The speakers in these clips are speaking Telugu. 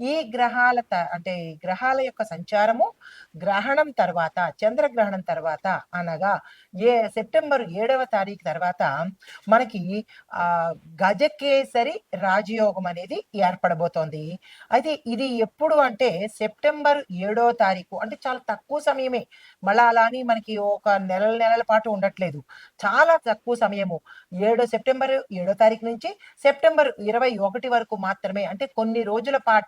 ఈ గ్రహాల త- అంటే గ్రహాల యొక్క సంచారము గ్రహణం తర్వాత చంద్రగ్రహణం తర్వాత అనగా ఏ సెప్టెంబర్ ఏడవ తారీఖు తర్వాత మనకి ఆ గజకేసరి రాజయోగం అనేది ఏర్పడబోతోంది. అయితే ఇది ఎప్పుడు అంటే సెప్టెంబర్ ఏడో తారీఖు అంటే చాలా తక్కువ సమయమే. మళ్ళా అలా అని మనకి ఒక నెలల నెలల పాటు ఉండట్లేదు. చాలా తక్కువ సమయము. ఏడో సెప్టెంబర్ ఏడో తారీఖు నుంచి సెప్టెంబర్ ఇరవై ఒకటి వరకు మాత్రమే అంటే కొన్ని రోజుల పాటు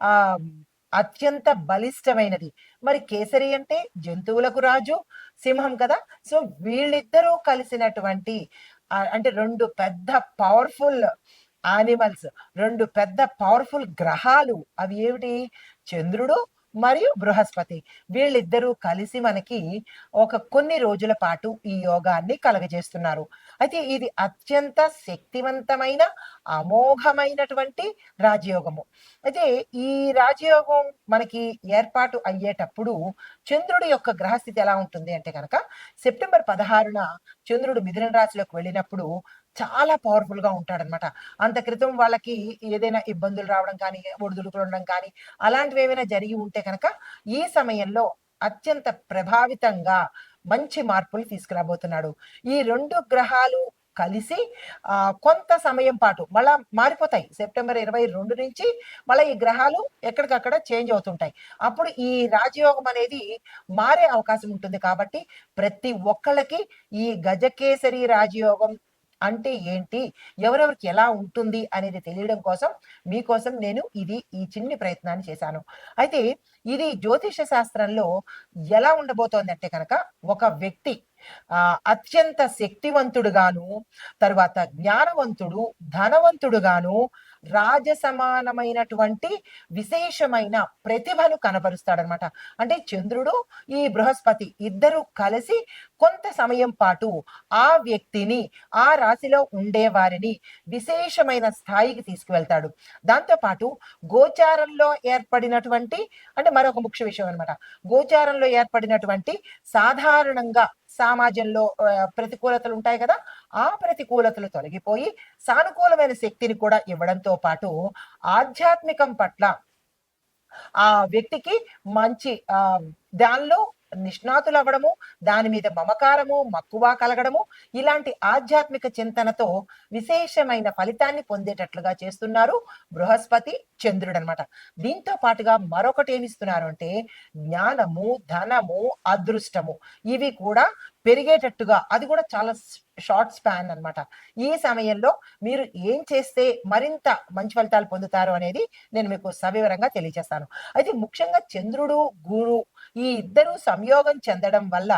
ఆ అత్యంత బలిష్టమైనది. మరి కేసరి అంటే జంతువులకు రాజు సింహం కదా? సో వీళ్ళిద్దరూ కలిసినటువంటి అంటే రెండు పెద్ద పవర్ఫుల్ ఆనిమల్స్ రెండు పెద్ద పవర్ఫుల్ గ్రహాలు. అవి ఏమిటి? చంద్రుడు మరియు బృహస్పతి. వీళ్ళిద్దరూ కలిసి మనకి ఒక కొన్ని రోజుల పాటు ఈ యోగాన్ని కలగజేస్తున్నారు. అయితే ఇది అత్యంత శక్తివంతమైన అమోఘమైనటువంటి రాజయోగము. అయితే ఈ రాజయోగం మనకి ఏర్పాటు అయ్యేటప్పుడు చంద్రుడి యొక్క గ్రహస్థితి ఎలా ఉంటుంది అంటే కనుక సెప్టెంబర్ పదహారున చంద్రుడు మిథున రాశిలోకి వెళ్ళినప్పుడు చాలా పవర్ఫుల్గా ఉంటాడనమాట అంత క్రితం వాళ్ళకి ఏదైనా ఇబ్బందులు రావడం కానీ ఒడిదుడుకులు ఉండడం కానీ అలాంటివి ఏమైనా జరిగి ఉంటే కనుక ఈ సమయంలో అత్యంత ప్రభావితంగా మంచి మార్పులు తీసుకురాబోతున్నాడు. ఈ రెండు గ్రహాలు కలిసి ఆ కొంత సమయం పాటు మళ్ళా మారిపోతాయి. సెప్టెంబర్ ఇరవై రెండు నుంచి మళ్ళీ ఈ గ్రహాలు ఎక్కడికక్కడ చేంజ్ అవుతుంటాయి. అప్పుడు ఈ రాజయోగం అనేది మారే అవకాశం ఉంటుంది కాబట్టి ప్రతి ఒక్కళ్ళకి ఈ గజకేసరి రాజయోగం అంటే ఏంటి? ఎవరెవరికి ఎలా ఉంటుంది అనేది తెలియడం కోసం మీకోసం నేను ఇది ఈ చిన్ని ప్రయత్నాన్ని చేశాను. అయితే ఇది జ్యోతిష శాస్త్రంలో ఎలా ఉండబోతోంది అంటే కనుక ఒక వ్యక్తి ఆ అత్యంత శక్తివంతుడుగాను తర్వాత జ్ఞానవంతుడు ధనవంతుడుగాను రాజ సమానమైనటువంటి విశేషమైన ప్రతిభను కనబరుస్తాడనమాట. అంటే చంద్రుడు ఈ బృహస్పతి ఇద్దరు కలిసి కొంత సమయం పాటు ఆ వ్యక్తిని ఆ రాశిలో ఉండే వారిని విశేషమైన స్థాయికి తీసుకువెళ్తాడు. దాంతోపాటు గోచారంలో ఏర్పడినటువంటి అంటే మరొక ముఖ్య విషయం అనమాట గోచారంలో ఏర్పడినటువంటి సాధారణంగా సమాజంలో ఆ, ప్రతికూలతలు ఉంటాయి కదా ఆ ప్రతికూలతలు తొలగిపోయి సానుకూలమైన శక్తిని కూడా ఇవ్వడంతో పాటు ఆధ్యాత్మికం పట్ల ఆ వ్యక్తికి మంచి ఆ దానిలో నిష్ణాతులు అవ్వడము దాని మీద మమకారము మక్కువ కలగడము ఇలాంటి ఆధ్యాత్మిక చింతనతో విశేషమైన ఫలితాన్ని పొందేటట్లుగా చేస్తున్నారు బృహస్పతి చంద్రుడు అనమాట దీంతో పాటుగా మరొకటి ఏమిస్తున్నారు అంటే జ్ఞానము ధనము అదృష్టము. ఇవి కూడా పెరిగేటట్టుగా అది కూడా చాలా షార్ట్ స్పాన్ అన్నమాట. ఈ సమయంలో మీరు ఏం చేస్తే మరింత మంచి ఫలితాలు పొందుతారు అనేది నేను మీకు సవివరంగా తెలియజేస్తాను. అయితే ముఖ్యంగా చంద్రుడు గురు ఈ ఇద్దరు సంయోగం చెందడం వల్ల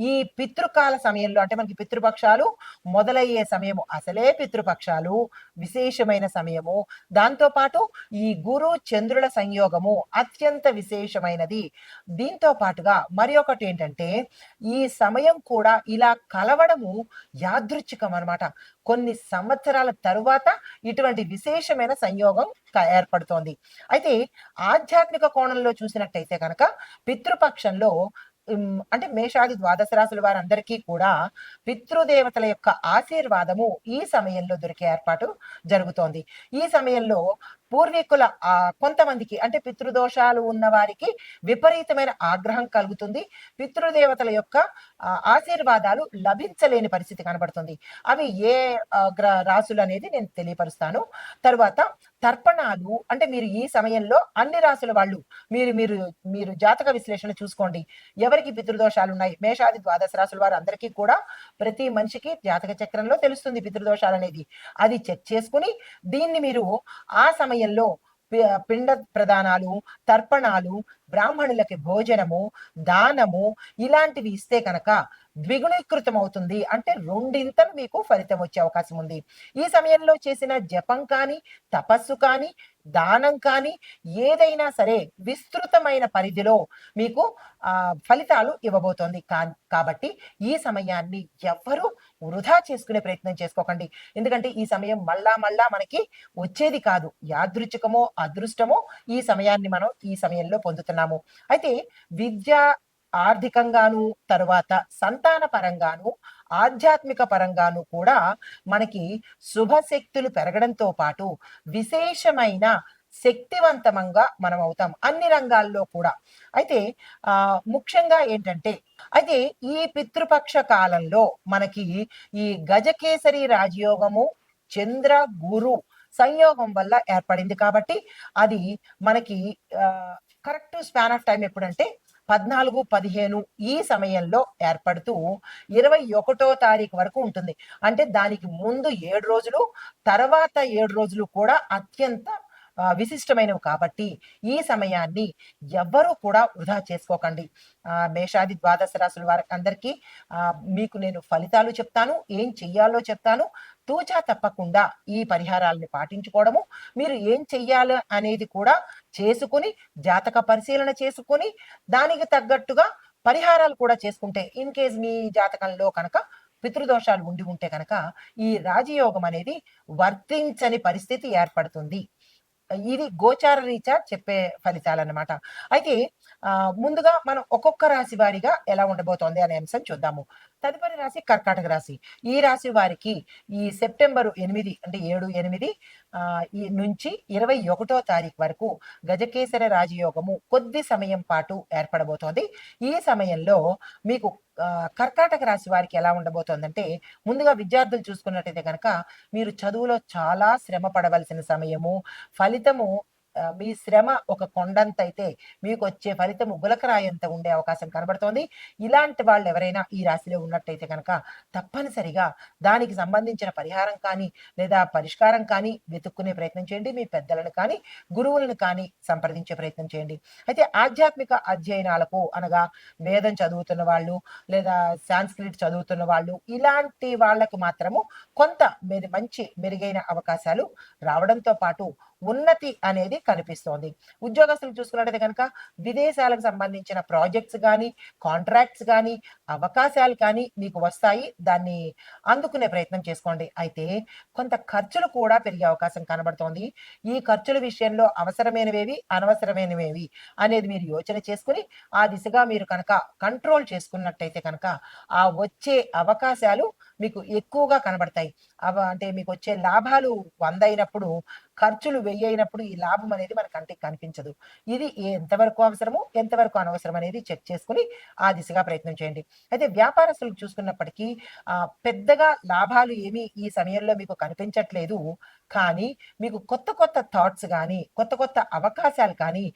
ఈ పితృకాల సమయంలో అంటే మనకి పితృపక్షాలు మొదలయ్యే సమయము అసలే పితృపక్షాలు. విశేషమైన సమయము. దాంతో పాటు ఈ గురు చంద్రుల సంయోగము అత్యంత విశేషమైనది. దీంతో పాటుగా మరి ఒకటి ఏంటంటే ఈ సమయం కూడా ఇలా కలవడము యాదృచ్ఛికం అన్నమాట. కొన్ని సంవత్సరాల తరువాత ఇటువంటి విశేషమైన సంయోగం ఏర్పడుతోంది. అయితే ఆధ్యాత్మిక కోణంలో చూసినట్టయితే కనుక పితృపక్షంలో అంటే మేషాది ద్వాదశ రాశుల వారందరికీ కూడా పితృదేవతల యొక్క ఆశీర్వాదము ఈ సమయంలో దొరికే ఏర్పాటు జరుగుతోంది. ఈ సమయంలో పూర్వీకుల ఆ కొంతమందికి అంటే పితృదోషాలు ఉన్న వారికి విపరీతమైన ఆగ్రహం కలుగుతుంది. పితృదేవతల యొక్క ఆశీర్వాదాలు లభించలేని పరిస్థితి కనబడుతుంది. అవి ఏ గ్ర రాసులు అనేది నేను తెలియపరుస్తాను. తరువాత తర్పణాలు అంటే మీరు ఈ సమయంలో అన్ని రాసుల వాళ్ళు మీరు మీరు మీరు జాతక విశ్లేషణ చూసుకోండి. ఎవరికి పితృదోషాలు ఉన్నాయి? మేషాది ద్వాదశ రాసుల వారు అందరికీ కూడా ప్రతి మనిషికి జాతక చక్రంలో తెలుస్తుంది పితృదోషాలు అనేది. అది చెక్ చేసుకుని దీన్ని మీరు ఆ సమయంలో పి- పిండ ప్రదానాలు తర్పణాలు బ్రాహ్మణులకి భోజనము దానము ఇలాంటివి ఇస్తే కనుక ద్విగుణీకృతం అవుతుంది అంటే రెండింతలు మీకు ఫలితం వచ్చే అవకాశం ఉంది. ఈ సమయంలో చేసిన జపం కానీ తపస్సు కానీ దానం కానీ ఏదైనా సరే విస్తృతమైన పరిధిలో మీకు ఆ ఫలితాలు ఇవ్వబోతోంది. కాబట్టి ఈ సమయాన్ని ఎవ్వరూ వృధా చేసుకునే ప్రయత్నం చేసుకోకండి. ఎందుకంటే ఈ సమయం మళ్ళా మళ్ళా మనకి వచ్చేది కాదు. యాదృచ్ఛికమో అదృష్టమో ఈ సమయాన్ని మనం ఈ సమయంలో పొందుతున్నాము. అయితే విద్య ఆర్థికంగాను తరువాత సంతాన పరంగాను ఆధ్యాత్మిక పరంగాను కూడా మనకి శుభశక్తులు పెరగడంతో పాటు విశేషమైన శక్తివంతమంగా మనం అవుతాం అన్ని రంగాల్లో కూడా. అయితే ఆ ముఖ్యంగా ఏంటంటే అయితే ఈ పితృపక్ష కాలంలో మనకి ఈ గజకేసరి రాజయోగము చంద్ర గురు సంయోగం వల్ల ఏర్పడింది కాబట్టి అది మనకి కరెక్ట్ స్పాన్ ఆఫ్ టైం ఎప్పుడంటే పద్నాలుగు పదిహేను ఈ సమయంలో ఏర్పడుతూ ఇరవై ఒకటో తారీఖు వరకు ఉంటుంది. అంటే దానికి ముందు ఏడు రోజులు తర్వాత ఏడు రోజులు కూడా అత్యంత విశిష్టమైనవి కాబట్టి ఈ సమయాన్ని ఎవ్వరూ కూడా వృధా చేసుకోకండి. ఆ, మేషాది ద్వాదశ రాశుల వారికి అందరికీ ఆ, మీకు నేను ఫలితాలు చెప్తాను ఏం చెయ్యాలో చెప్తాను. తూచా తప్పకుండా ఈ పరిహారాలని పాటించుకోవడము మీరు ఏం చెయ్యాలి అనేది కూడా చేసుకుని జాతక పరిశీలన చేసుకుని దానికి తగ్గట్టుగా పరిహారాలు కూడా చేసుకుంటే ఇన్ కేస్ మీ జాతకంలో కనుక పితృదోషాలు ఉండి ఉంటే కనుక ఈ రాజయోగం అనేది వర్తించని పరిస్థితి ఏర్పడుతుంది. ఇది గోచార రీత్యా చెప్పే ఫలితాలు అన్నమాట అయితే ఆ, ముందుగా మనం ఒక్కొక్క రాశి వారిగా ఎలా ఉండబోతోంది అనే అంశం చూద్దాము. తదుపరి రాశి కర్కాటక రాశి. ఈ రాశి వారికి ఈ సెప్టెంబర్ ఎనిమిది అంటే ఏడు ఎనిమిది ఈ నుంచి ఇరవై ఒకటో తారీఖు వరకు గజకేసర రాజయోగము కొద్ది సమయం పాటు ఏర్పడబోతోంది. ఈ సమయంలో మీకు కర్కాటక రాశి వారికి ఎలా ఉండబోతోందంటే ముందుగా విద్యార్థులు చూసుకున్నట్టయితే కనుక మీరు చదువులో చాలా శ్రమ పడవలసిన సమయము ఫలితము మీ శ్రమ ఒక కొండంత అయితే మీకు వచ్చే ఫలితం గులకరాయంత ఉండే అవకాశం కనబడుతోంది. ఇలాంటి వాళ్ళు ఎవరైనా ఈ రాశిలో ఉన్నట్టయితే కనుక తప్పనిసరిగా దానికి సంబంధించిన పరిహారం కానీ లేదా పరిష్కారం కానీ వెతుక్కునే ప్రయత్నం చేయండి. మీ పెద్దలను కానీ గురువులను కానీ సంప్రదించే ప్రయత్నం చేయండి. అయితే ఆధ్యాత్మిక అధ్యయనాలకు అనగా వేదం చదువుతున్న వాళ్ళు లేదా సాంస్క్రిట్ చదువుతున్న వాళ్ళు ఇలాంటి వాళ్ళకు మాత్రము కొంత మంచి మెరుగైన అవకాశాలు రావడంతో పాటు ఉన్నతి అనేది కనిపిస్తోంది. ఉద్యోగస్తులు చూసుకున్నట్టయితే కనుక విదేశాలకు సంబంధించిన ప్రాజెక్ట్స్ కానీ కాంట్రాక్ట్స్ కానీ అవకాశాలు కానీ మీకు వస్తాయి దాన్ని అందుకునే ప్రయత్నం చేసుకోండి. అయితే కొంత ఖర్చులు కూడా పెరిగే అవకాశం కనబడుతోంది. ఈ ఖర్చుల విషయంలో అవసరమైనవేవి అనవసరమైనవేవి అనేది మీరు యోచన చేసుకుని ఆ దిశగా మీరు కనుక కంట్రోల్ చేసుకున్నట్టయితే కనుక ఆ వచ్చే అవకాశాలు మీకు ఎక్కువగా కనబడతాయి. అవ అంటే మీకు వచ్చే లాభాలు వంద అయినప్పుడు ఖర్చులు వెయ్యి అయినప్పుడు ఈ లాభం అనేది మన కంటికి కనిపించదు. ఇది ఎంతవరకు అవసరమో ఎంతవరకు అనవసరం అనేది చెక్ చేసుకుని ఆ దిశగా ప్రయత్నం చేయండి. అయితే వ్యాపారస్తులు చూసుకున్నప్పటికీ ఆ పెద్దగా లాభాలు ఏమీ ఈ సమయంలో మీకు కనిపించట్లేదు. కానీ మీకు కొత్త కొత్త థాట్స్ కానీ కొత్త కొత్త అవకాశాలు కానీ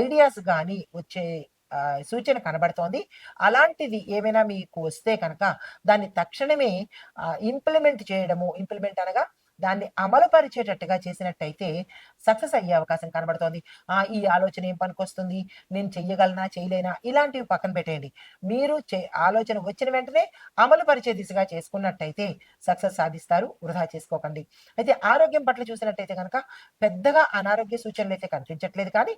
ఐడియాస్ కానీ వచ్చే సూచన కనబడుతోంది. అలాంటిది ఏమైనా మీకు వస్తే కనుక దాన్ని తక్షణమే ఇంప్లిమెంట్ చేయడము ఇంప్లిమెంట్ అనగా దాన్ని అమలు పరిచేటట్టుగా చేసినట్టయితే సక్సెస్ అయ్యే అవకాశం కనబడుతోంది. ఆ ఈ ఆలోచన ఏం పనికొస్తుంది? నేను చెయ్యగలనా? చేయలేనా? ఇలాంటివి పక్కన పెట్టేయండి. మీరు చే ఆలోచన వచ్చిన వెంటనే అమలు పరిచే దిశగా చేసుకున్నట్టయితే సక్సెస్ సాధిస్తారు. వృధా చేసుకోకండి. అయితే ఆరోగ్యం పట్ల చూసినట్టయితే కనుక పెద్దగా అనారోగ్య సూచనలు అయితే కనిపించట్లేదు కానీ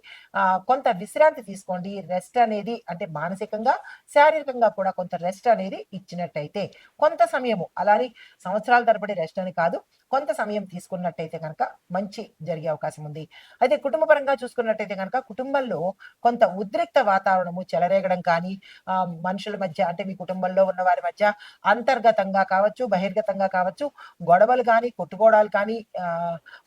కొంత విశ్రాంతి తీసుకోండి. రెస్ట్ అనేది అంటే మానసికంగా శారీరకంగా కూడా కొంత రెస్ట్ అనేది ఇచ్చినట్టయితే కొంత సమయము అలానే సంవత్సరాల తరబడి రెస్ట్ అని కాదు కొంత సమయం తీసుకున్నట్టయితే కనుక మంచి జరిగే అవకాశం ఉంది. అయితే కుటుంబ పరంగా చూసుకున్నట్టయితే కనుక కుటుంబంలో కొంత ఉద్రిక్త వాతావరణము చెలరేగడం కానీ ఆ, మనుషుల మధ్య అంటే మీ కుటుంబంలో ఉన్న వారి మధ్య అంతర్గతంగా కావచ్చు బహిర్గతంగా కావచ్చు గొడవలు కానీ కొట్టుకోవడాలు కానీ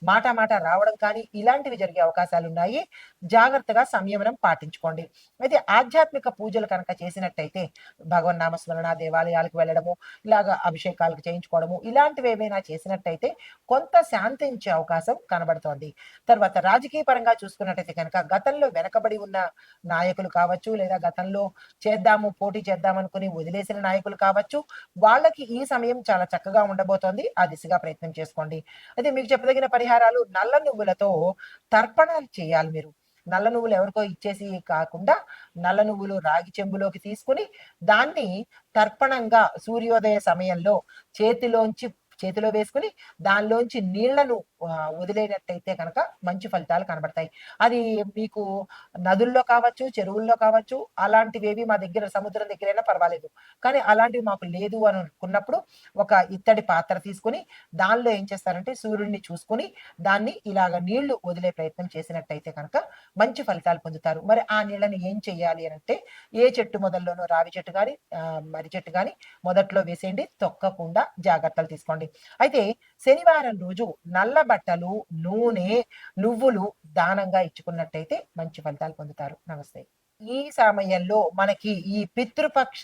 మాట మాట రావడం కానీ ఇలాంటివి జరిగే అవకాశాలు ఉన్నాయి. జాగ్రత్తగా సంయమనం పాటించుకోండి. అయితే ఆధ్యాత్మిక పూజలు కనుక చేసినట్టయితే భగవన్ నామస్మరణ దేవాలయాలకు వెళ్ళడము ఇలాగా అభిషేకాలకు చేయించుకోవడము ఇలాంటివి ఏమైనా చేసినట్టయితే కొంత శాంతించే అవకాశం కనబడుతోంది. తర్వాత రాజకీయ పరంగా చూసుకున్నట్టయితే కనుక గతంలో వెనకబడి ఉన్న నాయకులు కావచ్చు లేదా గతంలో చేద్దాము పోటీ చేద్దాం అనుకుని వదిలేసిన నాయకులు కావచ్చు వాళ్ళకి ఈ సమయం చాలా చక్కగా ఉండబోతోంది. ఆ దిశగా ప్రయత్నం చేసుకోండి. అయితే మీకు చెప్పదగిన పరిహారాలు నల్ల నువ్వులతో తర్పణాలు చేయాలి మీరు. నల్ల నువ్వులు ఎవరికో ఇచ్చేసి కాకుండా నల్ల నువ్వులు రాగి చెంబులోకి తీసుకుని దాన్ని తర్పణంగా సూర్యోదయ సమయంలో చేతిలోంచి చేతిలో వేసుకుని దానిలోంచి నీళ్ళను వదిలేనట్టయితే కనుక మంచి ఫలితాలు కనబడతాయి. అది మీకు నదుల్లో కావచ్చు చెరువుల్లో కావచ్చు అలాంటివేవి మా దగ్గర సముద్రం దగ్గరైనా పర్వాలేదు. కానీ అలాంటివి మాకు లేదు అని అనుకున్నప్పుడు ఒక ఇత్తడి పాత్ర తీసుకుని దానిలో ఏం చేస్తారంటే సూర్యుడిని చూసుకుని దాన్ని ఇలాగ నీళ్ళు వదిలే ప్రయత్నం చేసినట్టయితే కనుక మంచి ఫలితాలు పొందుతారు. మరి ఆ నీళ్ళని ఏం చేయాలి అని అంటే ఏ చెట్టు మొదల్లోనో రావి చెట్టు కానీ మర్రి చెట్టు కానీ మొదట్లో వేసేయండి తొక్కకుండా జాగ్రత్తలు తీసుకోండి. అయితే శనివారం రోజు నల్ల బట్టలు నూనె నువ్వులు దానంగా ఇచ్చుకున్నట్టయితే మంచి ఫలితాలు పొందుతారు. నమస్తే. ఈ సమయంలో మనకి ఈ పితృపక్ష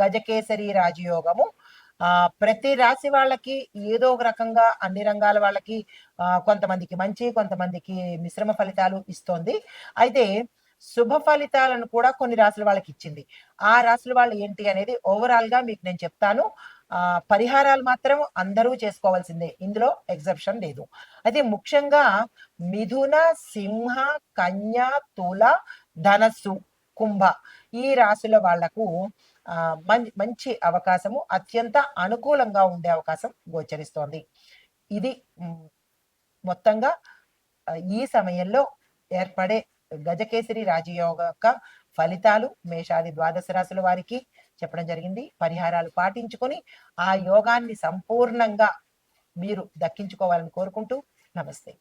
గజకేసరి రాజయోగము ఆ ప్రతి రాశి వాళ్ళకి ఏదో ఒక రకంగా అన్ని రంగాల వాళ్ళకి ఆ, కొంతమందికి మంచి కొంతమందికి మిశ్రమ ఫలితాలు ఇస్తోంది. అయితే శుభ ఫలితాలను కూడా కొన్ని రాసుల వాళ్ళకి ఇచ్చింది. ఆ రాసుల వాళ్ళు ఏంటి అనేది ఓవరాల్గా మీకు నేను చెప్తాను. పరిహారాలు మాత్రం అందరూ చేసుకోవాల్సిందే. ఇందులో ఎగ్జెప్షన్ లేదు. అయితే ముఖ్యంగా మిథున సింహ కన్య తుల ధనస్సు కుంభ ఈ రాశుల వాళ్ళకు మం- మంచి అవకాశము అత్యంత అనుకూలంగా ఉండే అవకాశం గోచరిస్తోంది. ఇది మొత్తంగా ఈ సమయంలో ఏర్పడే గజకేసరి రాజయోగ యొక్క ఫలితాలు మేషాది ద్వాదశ రాశుల వారికి చెప్పడం జరిగింది. పరిహారాలు పాటించుకొని ఆ యోగాన్ని సంపూర్ణంగా మీరు దక్కించుకోవాలని కోరుకుంటూ నమస్తే.